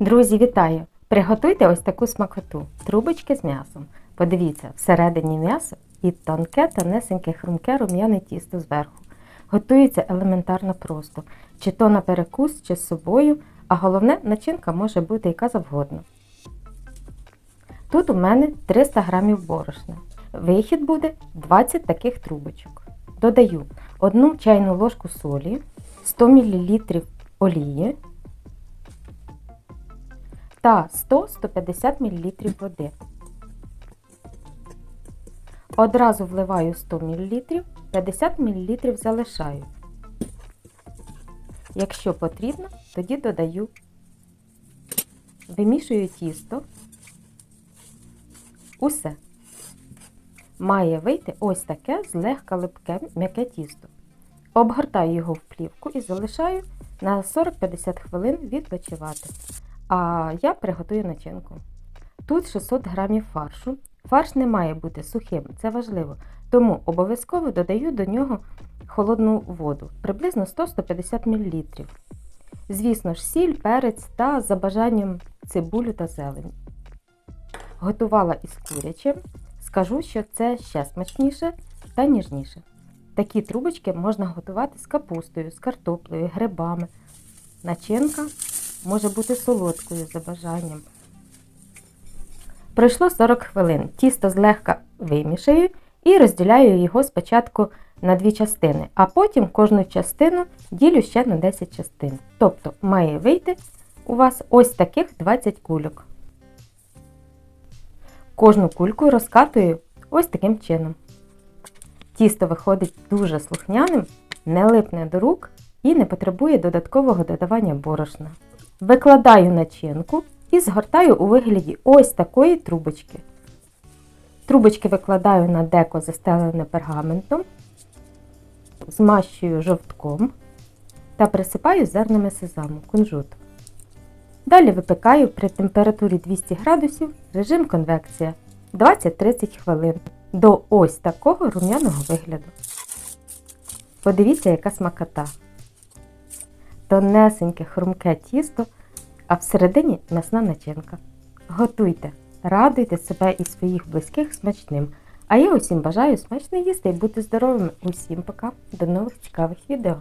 Друзі, вітаю! Приготуйте ось таку смакоту. Трубочки з м'ясом. Подивіться, всередині м'ясо і тонке, тонесеньке, хрумке рум'яне тісто зверху. Готується елементарно просто. Чи то на перекус, чи з собою, а головне, начинка може бути яка завгодно. Тут у мене 300 г борошна. Вихід буде 20 таких трубочок. Додаю 1 чайну ложку солі, 100 мл олії та 100-150 мл води. Одразу вливаю 100 мл, 50 мл залишаю. Якщо потрібно, тоді додаю. Вимішую тісто. Усе. Має вийти ось таке злегка липке м'яке тісто. Обгортаю його в плівку і залишаю на 40-50 хвилин відпочивати. А я приготую начинку. Тут 600 грамів фаршу. Фарш не має бути сухим, це важливо. Тому обов'язково додаю до нього холодну воду, приблизно 100-150 мл. Звісно ж, сіль, перець та за бажанням цибулю та зелень. Готувала із курячим. Скажу, що це ще смачніше та ніжніше. Такі трубочки можна готувати з капустою, з картоплею, грибами. Начинка може бути солодкою за бажанням. Пройшло 40 хвилин. Тісто злегка вимішаю і розділяю його спочатку на дві частини, а потім кожну частину ділю ще на 10 частин. Тобто має вийти у вас ось таких 20 кульок. Кожну кульку розкатую ось таким чином. Тісто виходить дуже слухняним, не липне до рук і не потребує додаткового додавання борошна. Викладаю начинку і згортаю у вигляді ось такої трубочки. Трубочки викладаю на деко застелене пергаментом, змащую жовтком та присипаю зернами сезаму, кунжуту. Далі випікаю при температурі 200 градусів режим конвекція 20-30 хвилин до ось такого рум'яного вигляду. Подивіться, яка смакота. Тонесеньке хрумке тісто, а всередині м'ясна начинка. Готуйте, радуйте себе і своїх близьких смачним. А я усім бажаю смачно їсти і бути здоровими. Усім пока, до нових цікавих відео!